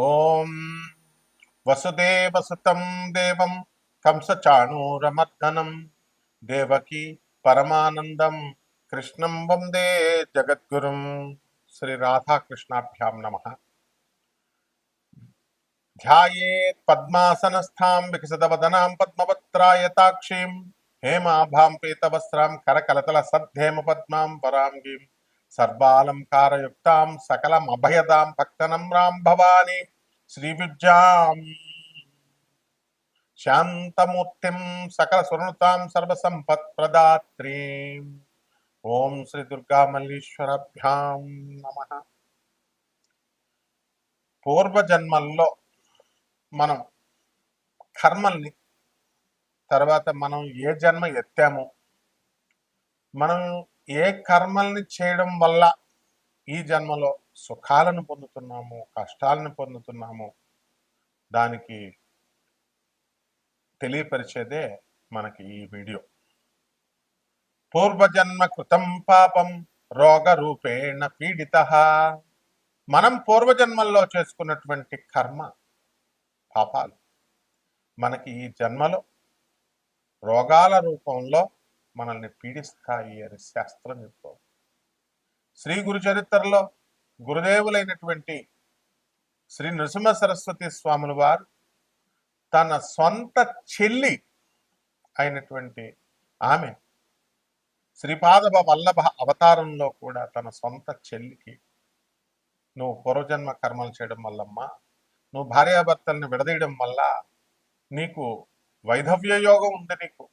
ओम ॐ वसुदेवसुतं देव कंसचाणूरमर्दनम देवकी परमानन्दं, कृष्णं वंदे जगद्गुरुं, श्रीराधाकृष्णाभ्यां नमः। ध्यायेत् पद्मासनस्थां, विकसितवदनां पद्मपत्रायताक्षीं हेमाभां पीतवस्त्रां करकलतलसद्धेमपद्मां वराङ्गीम्। సర్వాలంకారయుక్తాం సకలమభయదాం భక్తనమ్రాం భవాని శ్రీవిద్యాం శాంతమూర్తిం సకల సురణుతాం సర్వసంపత్ ప్రదాత్రీం ఓం శ్రీ దుర్గా మల్లీశ్వరభ్యాం నమ. పూర్వజన్మల్లో మనం కర్మల్ని తర్వాత మనం ఏ జన్మ ఎత్తాము మనం ఏ కర్మల్ని చేయడం వల్ల ఈ జన్మలో సుఖాలను పొందుతున్నాము కష్టాలను పొందుతున్నాము? దానికి తెలియపరిచేదే మనకి ఈ వీడియో. పూర్వజన్మ కృతం పాపం రోగ రూపేణ పీడిత. మనం పూర్వజన్మల్లో చేసుకున్నటువంటి కర్మ పాపాలు. మనకి ఈ జన్మలో రోగాల రూపంలో మనల్ని పీడిస్తాయి అని శాస్త్రం చెప్తోంది. శ్రీ గురు చరిత్రలో గురుదేవులైనటువంటి శ్రీ నృసింహ సరస్వతి స్వాముల వారు తన సొంత చెల్లి అయినటువంటి ఆమె శ్రీపాద వల్లభ అవతారంలో కూడా తన సొంత చెల్లికి నువ్వు పూర్వజన్మ కర్మలు చేయడం వల్లమ్మా నువ్వు భార్యాభర్తల్ని విడదీయడం వల్ల నీకు వైధవ్య యోగం ఉంది నీకు.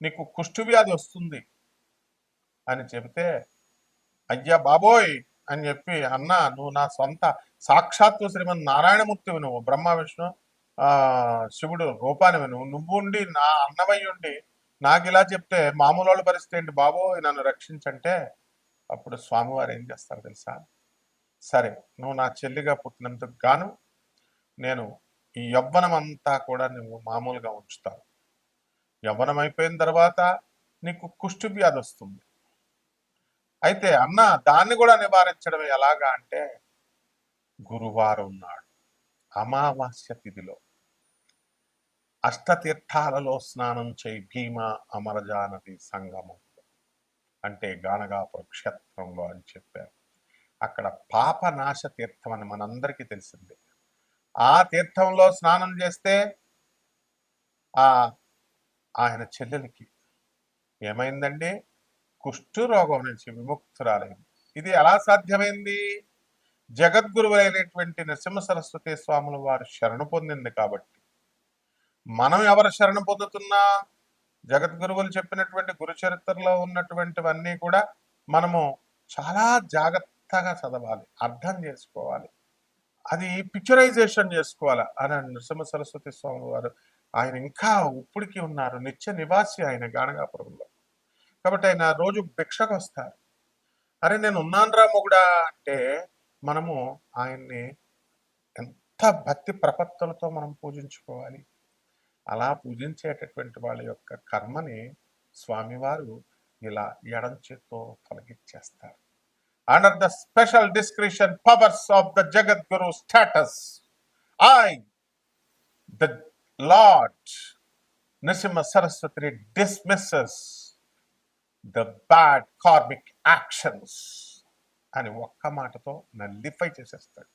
నీకు కుష్ఠువ్యాధి వస్తుంది అని చెబితే అయ్యా బాబోయ్ అని చెప్పి అన్న నువ్వు నా సొంత సాక్షాత్తు శ్రీమన్ నారాయణమూర్తివి నువ్వు బ్రహ్మ విష్ణు శివుడు రూపానివి నువ్వు. నువ్వు ఉండి నా అన్నమై ఉండి నాకు ఇలా చెప్తే మామూలు వాళ్ళ పరిస్థితి ఏంటి బాబోయ్? నన్ను రక్షించంటే అప్పుడు స్వామివారు ఏం చేస్తారు తెలుసా? సరే నువ్వు నా చెల్లిగా పుట్టినందుకు గాను నేను ఈ యవ్వనమంతా కూడా నువ్వు మామూలుగా ఉంచుతావు. యవ్వనం అయిపోయిన తర్వాత నీకు కుష్టి వ్యాధి వస్తుంది. అయితే అన్న దాన్ని కూడా నివారించడం ఎలాగా అంటే గురువారం నాడు అమావాస్య తిథిలో అష్టతీర్థాలలో స్నానం చేయి భీమ అమరజానది సంగమం. అంటే గానగాపుర క్షేత్రంలో అని చెప్పారు. అక్కడ పాపనాశ తీర్థం అని మనందరికీ తెలిసిందే. ఆ తీర్థంలో స్నానం చేస్తే ఆ ఆయన చెల్లెలకి ఏమైందండి? కుష్ఠు రోగం నుంచి విముక్తురాలైంది. ఇది ఎలా సాధ్యమైంది? జగద్గురువులైనటువంటి నరసింహ సరస్వతి స్వాముల వారు శరణు పొందింది కాబట్టి. మనం ఎవరు శరణు పొందుతున్నా? జగద్గురువులు చెప్పినటువంటి గురు చరిత్రలో ఉన్నటువంటివన్నీ కూడా మనము చాలా జాగ్రత్తగా చదవాలి అర్థం చేసుకోవాలి. అది పిక్చరైజేషన్ చేసుకోవాలి? అని నరసింహ సరస్వతి స్వామి వారు ఆయన ఇంకా ఉప్పుడికి ఉన్నారు. నిత్య నివాసి ఆయన గానగాపురంలో. కాబట్టి ఆయన రోజు భిక్షకు వస్తారు అరే నేను ఉన్నానురా మొగుడా అంటే మనము ఆయన్ని ఎంత భక్తి ప్రపత్తులతో మనం పూజించుకోవాలి. అలా పూజించేటటువంటి వాళ్ళ యొక్క కర్మని స్వామివారు ఇలా ఎడం చేత్తో తొలగించేస్తారు. Under the special description powers of the Jagadguru status I the lord Nrusimha Saraswati dismisses the bad karmic actions అని ఒక్క మాటతో నల్లిఫై చేసేస్తాడు.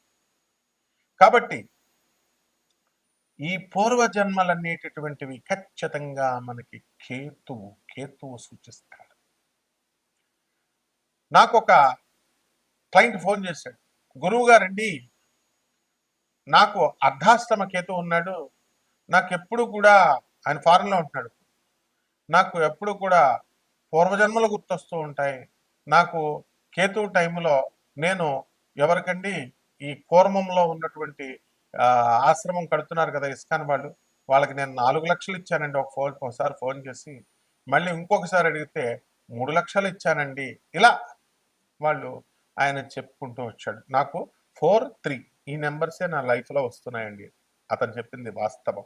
కాబట్టి ఈ పూర్వజన్మలనేటటువంటివి ఖచ్చితంగా మనకి కేతువు కేతువు సూచిస్తాడు. నాకు ఒక క్లయింట్ ఫోన్ చేశాడు. గురువు గారండి నాకు అర్ధాశ్రమ కేతు ఉన్నాడు నాకు ఎప్పుడు కూడా ఆయన ఫారెన్లో ఉంటున్నాడు నాకు ఎప్పుడు కూడా పూర్వజన్మలు గుర్తొస్తూ ఉంటాయి. నాకు కేతు టైంలో నేను ఎవరికండి ఈ కూర్మంలో ఉన్నటువంటి ఆశ్రమం కడుతున్నారు కదా ఇస్కాన్ వాళ్ళు వాళ్ళకి నేను నాలుగు లక్షలు ఇచ్చానండి ఒక ఫోన్ ఒకసారి ఫోన్ చేసి. మళ్ళీ ఇంకొకసారి అడిగితే మూడు లక్షలు ఇచ్చానండి. ఇలా వాళ్ళు ఆయన చెప్పుకుంటూ వచ్చాడు. నాకు ఫోర్ త్రీ ఈ నెంబర్సే నా లైఫ్లో వస్తున్నాయండి. అతను చెప్పింది వాస్తవం.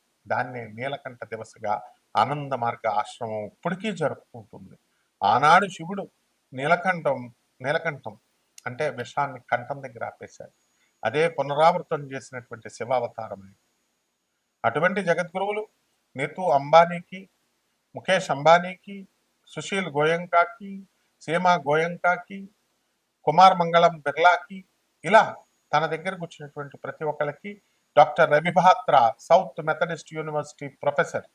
దాన్నే నీలకంఠ దివసగా ఆనంద మార్గ ఆశ్రమం ఇప్పటికీ జరుపుకుంటుంది. ఆనాడు శివుడు నీలకంఠం నీలకంఠం అంటే విషాన్ని కంఠం దగ్గర ఆపేశాడు. అదే పునరావృతం చేసినటువంటి శివావతారం అటువంటి జగద్గురువులు నీతు అంబానీకి ముఖేష్ అంబానీకి సుశీల్ గోయంకాకి సీమా గోయంకాకి కుమార్ మంగళం బిర్లాకి ఇలా తన దగ్గరకు వచ్చినటువంటి ప్రతి ఒక్కరికి doctor Ravi Batra south Methodist university professor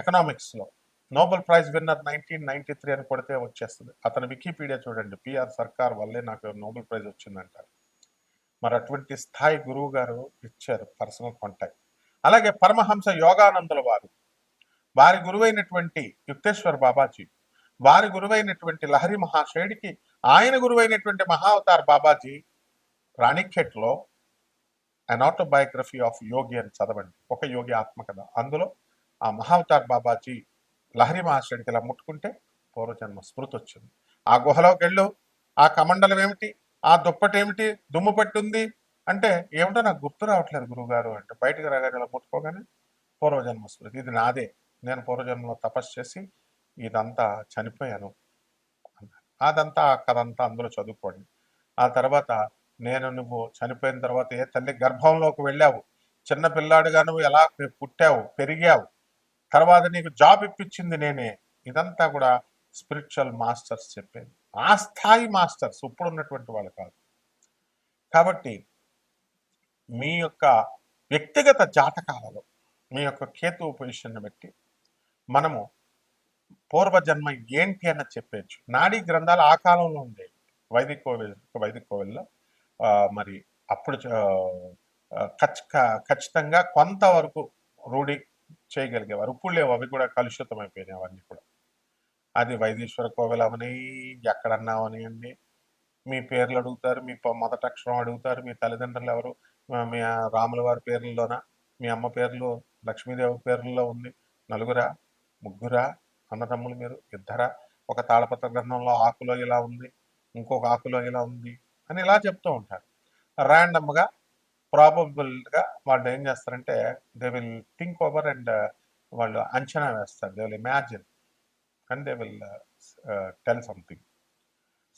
ఎకనామిక్స్లో Nobel prize winner nineteen ninety three అని కొడితే వచ్చేస్తుంది. అతని వికీపీడియా చూడండి. పిఆర్ సర్కార్ వల్లే నాకు నోబెల్ ప్రైజ్ వచ్చిందంటారు. మరి అటువంటి స్థాయి గురువు గారు ఇచ్చారు పర్సనల్ కాంటాక్ట్ అలాగే పరమహంస యోగానందుల వారు. వారి గురువైనటువంటి యుక్తేశ్వర్ బాబాజీ. వారి గురువైనటువంటి లహరి మహాశయుడికి ఆయన గురువైనటువంటి మహావతార్ బాబాజీ రాణిఖేట్లో అన్ ఆటోబయోగ్రఫీ ఆఫ్ యోగి అని చదవండి. ఒక యోగి ఆత్మకథ. అందులో ఆ మహావతార్ బాబాజీ లహరి మహాశయుడికి ఇలా ముట్టుకుంటే పూర్వజన్మ స్మృతి వచ్చింది ఆ గుహలోకి వెళ్ళు. ఆ కమండలం ఏమిటి? ఆ దుప్పటి ఏమిటి? దుమ్ము పట్టుంది అంటే ఏమిటో నాకు గుర్తు రావట్లేదు గురువుగారు అంటే బయటకు రాగానే ఇలా ముట్టుకోగానే పూర్వజన్మ స్మృతి. ఇది నాదే. నేను పూర్వజన్మలో తపస్సు చేసి ఇదంతా చనిపోయాను. అన్నారు. అదంతా ఆ కథ అంతా అందులో చదువుకోండి. ఆ తర్వాత నేను నువ్వు చనిపోయిన తర్వాత ఏ తల్లి గర్భంలోకి వెళ్ళావు? చిన్నపిల్లాడుగా నువ్వు ఎలా పుట్టావు? పెరిగావు? తర్వాత నీకు జాబ్ ఇప్పించింది నేనే. ఇదంతా కూడా స్పిరిచువల్ మాస్టర్స్ చెప్పేది. ఆ స్థాయి మాస్టర్స్ ఇప్పుడు ఉన్నటువంటి వాళ్ళు కాదు. కాబట్టి మీ యొక్క వ్యక్తిగత జాతకాలలో మీ యొక్క కేతు పొజిషన్ బట్టి మనము పూర్వజన్మ ఏంటి అని చెప్పచ్చు నాడీ గ్రంథాలు ఆ కాలంలో ఉండేవి. వైదిక కోవిల్ వైదిక కోవిల్లో మరి అప్పుడు చ- ఖచ్- ఖచ్చితంగా కొంతవరకు రూఢి చేయగలిగేవారు. ఇప్పుడు లేవు అవి కూడా కలుషితం అయిపోయినాయి అవన్నీ కూడా. అది వైదీశ్వర కోవిల్ అవని ఎక్కడన్నా అవనియండి మీ పేర్లు అడుగుతారు మీ మొదట అక్షరం అడుగుతారు మీ తల్లిదండ్రులు ఎవరు? మీ రాముల వారి పేర్లలోన? మీ అమ్మ పేర్లు లక్ష్మీదేవి పేర్లలో ఉంది. నలుగురా? ముగ్గురా? అన్నదమ్ములు మీరు? ఇద్దరా? ఒక తాళపత్ర గ్రంథంలో ఆకులో ఇలా ఉంది. ఇంకొక ఆకులో ఇలా ఉంది. అని ఇలా చెప్తూ ఉంటారు. ర్యాండమ్గా ప్రాబబుల్గా వాళ్ళు ఏం చేస్తారంటే they will think over and వాళ్ళు అంచనా వేస్తారు. They will imagine and they will tell something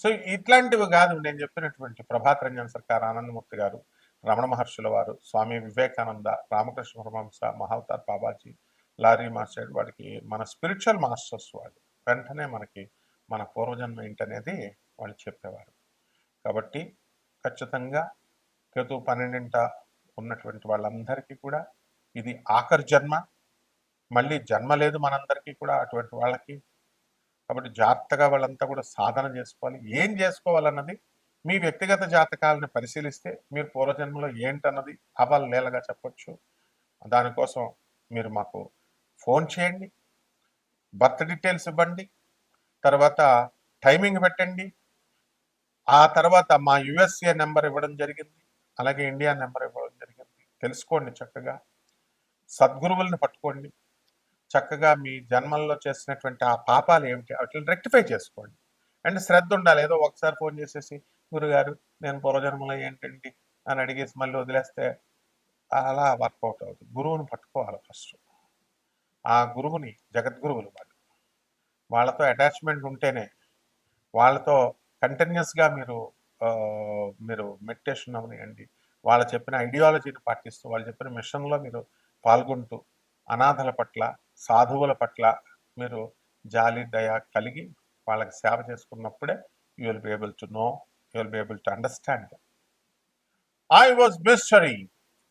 so ఇట్లాంటివి కాదు. నేను చెప్పినటువంటి ప్రభాత్ రంజన్ సర్కార్ ఆనందమూర్తి గారు రమణ మహర్షుల వారు స్వామి వివేకానంద రామకృష్ణ పరమహంస మహావతార్ బాబాజీ లారీ మాస్టర్ వాడికి మన స్పిరిచువల్ మాస్టర్స్ వాళ్ళు. వెంటనే మనకి మన పూర్వజన్మ ఏంటనేది వాళ్ళు చెప్పేవారు. కాబట్టి ఖచ్చితంగా కేతు పన్నెండింట ఉన్నటువంటి వాళ్ళందరికీ కూడా ఇది ఆఖరి జన్మ. మళ్ళీ జన్మ లేదు మనందరికీ కూడా అటువంటి వాళ్ళకి. కాబట్టి జాగ్రత్తగా వాళ్ళంతా కూడా సాధన చేసుకోవాలి. ఏం చేసుకోవాలన్నది మీ వ్యక్తిగత జాతకాలను పరిశీలిస్తే మీరు పూర్వజన్మలో ఏంటన్నది అవలేలగా చెప్పొచ్చు. దానికోసం మీరు మాకు ఫోన్ చేయండి. బర్త్ డీటెయిల్స్ ఇవ్వండి. తర్వాత టైమింగ్ పెట్టండి. ఆ తర్వాత మా యుఎస్ఏ నెంబర్ ఇవ్వడం జరిగింది. అలాగే ఇండియా నెంబర్ ఇవ్వడం జరిగింది. తెలుసుకోండి చక్కగా. సద్గురువుల్ని పట్టుకోండి. చక్కగా మీ జన్మల్లో చేసినటువంటి ఆ పాపాలు ఏమిటి వాటిని రెక్టిఫై చేసుకోండి. అండ్ శ్రద్ధ ఉండాలి. ఏదో ఒకసారి ఫోన్ చేసేసి గురుగారు నేను పూర్వజన్మలో ఏంటండి? అని అడిగేసి మళ్ళీ వదిలేస్తే అలా వర్కౌట్ అవుతుంది. గురువుని పట్టుకోవాలి ఫస్ట్. ఆ గురువుని జగద్గురువులు వాళ్ళు. వాళ్ళతో అటాచ్మెంట్ ఉంటేనే వాళ్ళతో కంటిన్యూస్గా మీరు మీరు మెడిటేషన్ అవనియండి. వాళ్ళు చెప్పిన ఐడియాలజీని పాటిస్తూ వాళ్ళు చెప్పిన మిషన్లో మీరు పాల్గొంటూ అనాథల పట్ల సాధువుల పట్ల మీరు జాలి దయ కలిగి వాళ్ళకి సేవ చేసుకున్నప్పుడే you will be able to know you will be able to understand I was mystery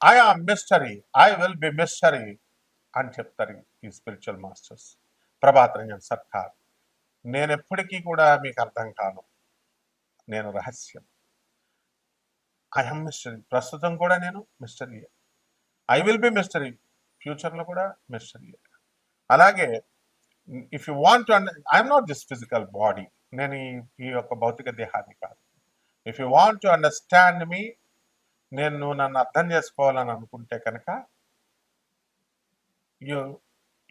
I am mystery I will be mystery అని చెప్తారు ఈ స్పిరిచువల్ మాస్టర్స్ ప్రభాత్ రంజన్ సర్కార్. నేను ఎప్పటికీ కూడా మీకు అర్థం కాను. నేను రహస్యం. ఐఎమ్ మిస్టరీ ప్రస్తుతం కూడా నేను mystery I will be mystery ఫ్యూచర్లో కూడా మిస్టరీ అలాగే if you want to under I'm not this physical body. నేను ఈ యొక్క భౌతిక దేహాన్ని కాదు. If you want to understand me నేను నువ్వు నన్ను అర్థం చేసుకోవాలని అనుకుంటే కనుక you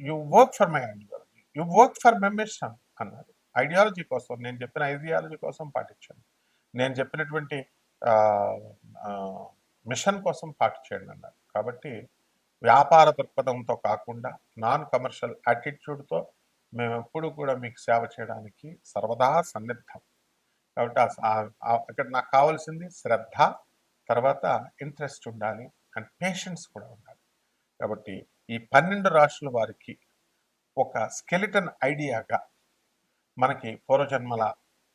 you work for my ideology. You work for my mission అన్నారు. ఐడియాలజీ కోసం నేను చెప్పిన ఐడియాలజీ కోసం పాటించండి. నేను చెప్పినటువంటి మిషన్ కోసం పాటు చేయండి అన్నారు. కాబట్టి వ్యాపార దృక్పథంతో కాకుండా నాన్ కమర్షియల్ యాటిట్యూడ్తో మేము ఎప్పుడు కూడా మీకు సేవ చేయడానికి సర్వదా సన్నిద్ధం. కాబట్టి అక్కడ నాకు కావాల్సింది శ్రద్ధ తర్వాత ఇంట్రెస్ట్ ఉండాలి అండ్ పేషెన్స్ కూడా ఉండాలి. కాబట్టి ఈ పన్నెండు రాశుల వారికి ఒక స్కెలిటన్ ఐడియాగా మనకి పూర్వజన్మల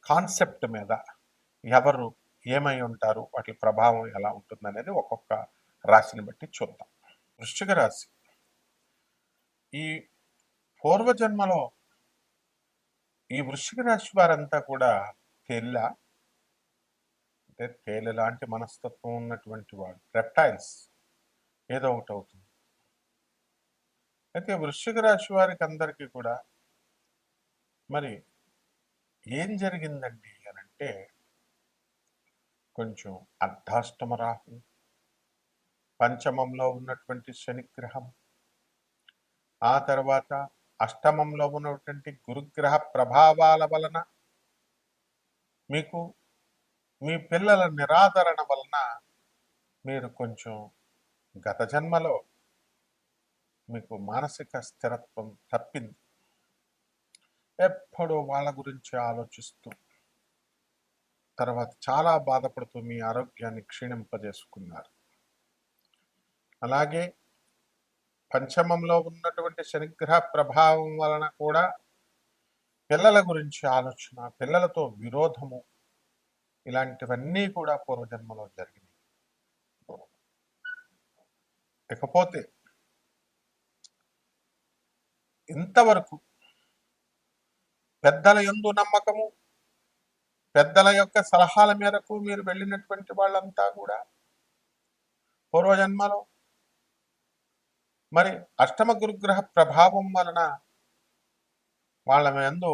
కాన్సెప్ట్ మీద ఎవరు ఏమై ఉంటారు? వాటి ప్రభావం ఎలా ఉంటుంది అనేది ఒక్కొక్క రాశిని బట్టి చూద్దాం. వృశ్చిక రాశి. ఈ పూర్వజన్మలో ఈ వృశ్చిక రాశి వారంతా కూడా తేళ్ళ అంటే తేలి లాంటి మనస్తత్వం ఉన్నటువంటి వాడు రెప్టైల్స్ ఏదో ఒకటి అవుతుంది. అయితే వృశ్చిక రాశి వారికి అందరికీ కూడా మరి ఏం జరిగిందండి అని అంటే కొంచెం అర్ధాష్టమ రాహు పంచమంలో ఉన్నటువంటి శనిగ్రహం. ఆ తర్వాత అష్టమంలో ఉన్నటువంటి గురుగ్రహ ప్రభావాల వలన మీకు మీ పిల్లల నిరాదరణ వలన మీరు కొంచెం గత జన్మలో మీకు మానసిక స్థిరత్వం తప్పింది. ఎప్పుడూ వాళ్ళ గురించి ఆలోచిస్తూ తర్వాత చాలా బాధపడుతూ మీ ఆరోగ్యాన్ని క్షీణింపజేసుకున్నారు. అలాగే పంచమంలో ఉన్నటువంటి శనిగ్రహ ప్రభావం వలన కూడా పిల్లల గురించి ఆలోచన పిల్లలతో విరోధము ఇలాంటివన్నీ కూడా పూర్వజన్మలో జరిగినాయి. ఇకపోతే ఇంతవరకు పెద్దల యందు నమ్మకము పెద్దల యొక్క సలహాల మేరకు మీరు వెళ్ళినటువంటి వాళ్ళంతా కూడా పూర్వజన్మలో మరి అష్టమ గురుగ్రహ ప్రభావం వలన వాళ్ళ ఎందు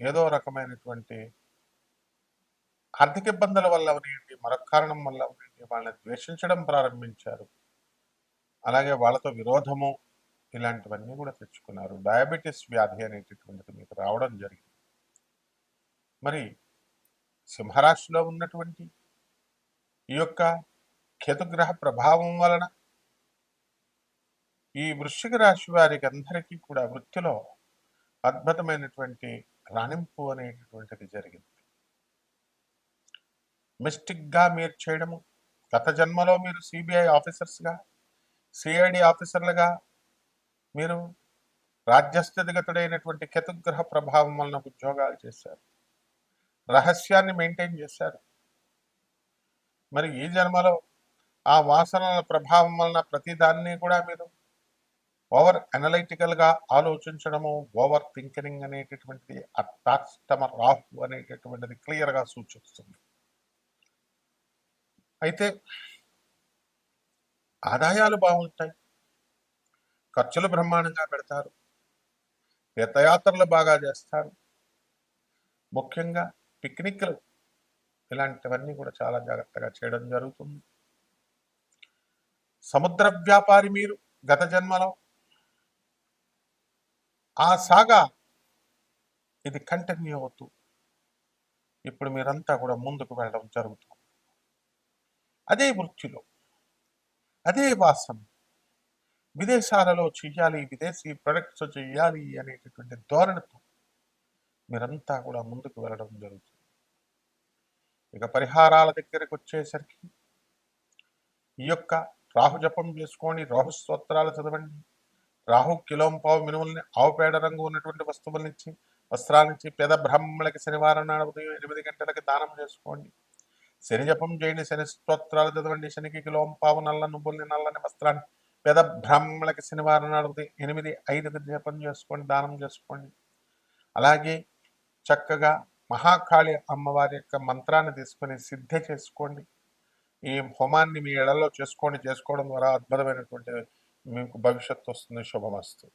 ఏదో రకమైనటువంటి ఆర్థిక ఇబ్బందుల వల్ల అవనివ్వండి మరొక కారణం వల్ల అవనివ్వండి వాళ్ళని ద్వేషించడం ప్రారంభించారు. అలాగే వాళ్ళతో విరోధము ఇలాంటివన్నీ కూడా తెచ్చుకున్నారు. డయాబెటీస్ వ్యాధి అనేటటువంటిది మీకు రావడం జరిగింది. మరి సింహరాశిలో ఉన్నటువంటి ఈ యొక్క కేతుగ్రహ ప్రభావం వలన ఈ వృశ్చిక రాశి వారికి అందరికీ కూడా వృత్తిలో అద్భుతమైనటువంటి రాణింపు అనేటటువంటిది జరిగింది. మిస్టిక్గా మీరు చేయడము గత జన్మలో మీరు సిబిఐ ఆఫీసర్స్గా సిఐడి ఆఫీసర్లుగా మీరు రాజ్యస్థితిగతుడైనటువంటి కేతుగ్రహ ప్రభావం వలన ఉద్యోగాలు చేశారు. రహస్యాన్ని మెయింటైన్ చేశారు. మరి ఈ జన్మలో ఆ వాసనల ప్రభావం వలన ప్రతిదాన్ని కూడా మీరు ఓవర్ అనలైటికల్గా ఆలోచించడము ఓవర్ థింకింగ్ అనేటటువంటిది అర్థాష్టమ రాహు అనేటటువంటిది క్లియర్గా సూచిస్తుంది. అయితే ఆదాయాలు బాగుంటాయి. ఖర్చులు బ్రహ్మాండంగా పెడతారు. తీర్థయాత్రలు బాగా చేస్తారు. ముఖ్యంగా పిక్నిక్లు ఇలాంటివన్నీ కూడా చాలా జాగ్రత్తగా చేయడం జరుగుతుంది. సముద్ర వ్యాపారి మీరు గత జన్మలో ఆ సాగా ఇది కంటిన్యూ అవుతూ ఇప్పుడు మీరంతా కూడా ముందుకు వెళ్ళడం జరుగుతుంది. అదే వృత్తిలో అదే వాసన విదేశాలలో చెయ్యాలి విదేశీ ప్రొడక్ట్స్ చెయ్యాలి అనేటటువంటి ధోరణితో మీరంతా కూడా ముందుకు వెళ్ళడం జరుగుతుంది. ఇక పరిహారాల దగ్గరకు వచ్చేసరికి ఈ యొక్క రాహు జపం చేసుకొని రాహు స్తోత్రాలు చదవండి. రాహు కిలోం పావు మినుముల్ని ఆవు పేడ రంగు ఉన్నటువంటి వస్తువులనిచ్చి వస్త్రాలనిచ్చి పేద బ్రాహ్మణులకి శనివారం నాడు ఉదయం ఎనిమిది గంటలకి దానం చేసుకోండి. శని జపం చేయండి శని స్తోత్రాలు చదవండి. శనికి కిలోం పావు నల్ల నువ్వుల్ని నల్లని వస్త్రాన్ని పేద బ్రాహ్మణులకి శనివారం నాడు ఉదయం ఎనిమిది ఐదుకి జపం చేసుకోండి దానం చేసుకోండి. అలాగే చక్కగా మహాకాళి అమ్మవారి యొక్క మంత్రాన్ని తీసుకొని సిద్ధ చేసుకోండి. ఈ హోమాన్ని మీ ఎడల్లో చేసుకోండి చేసుకోవడం ద్వారా అద్భుతమైనటువంటి మీకు భవిష్యత్తు వస్తుంది. శుభమస్తు.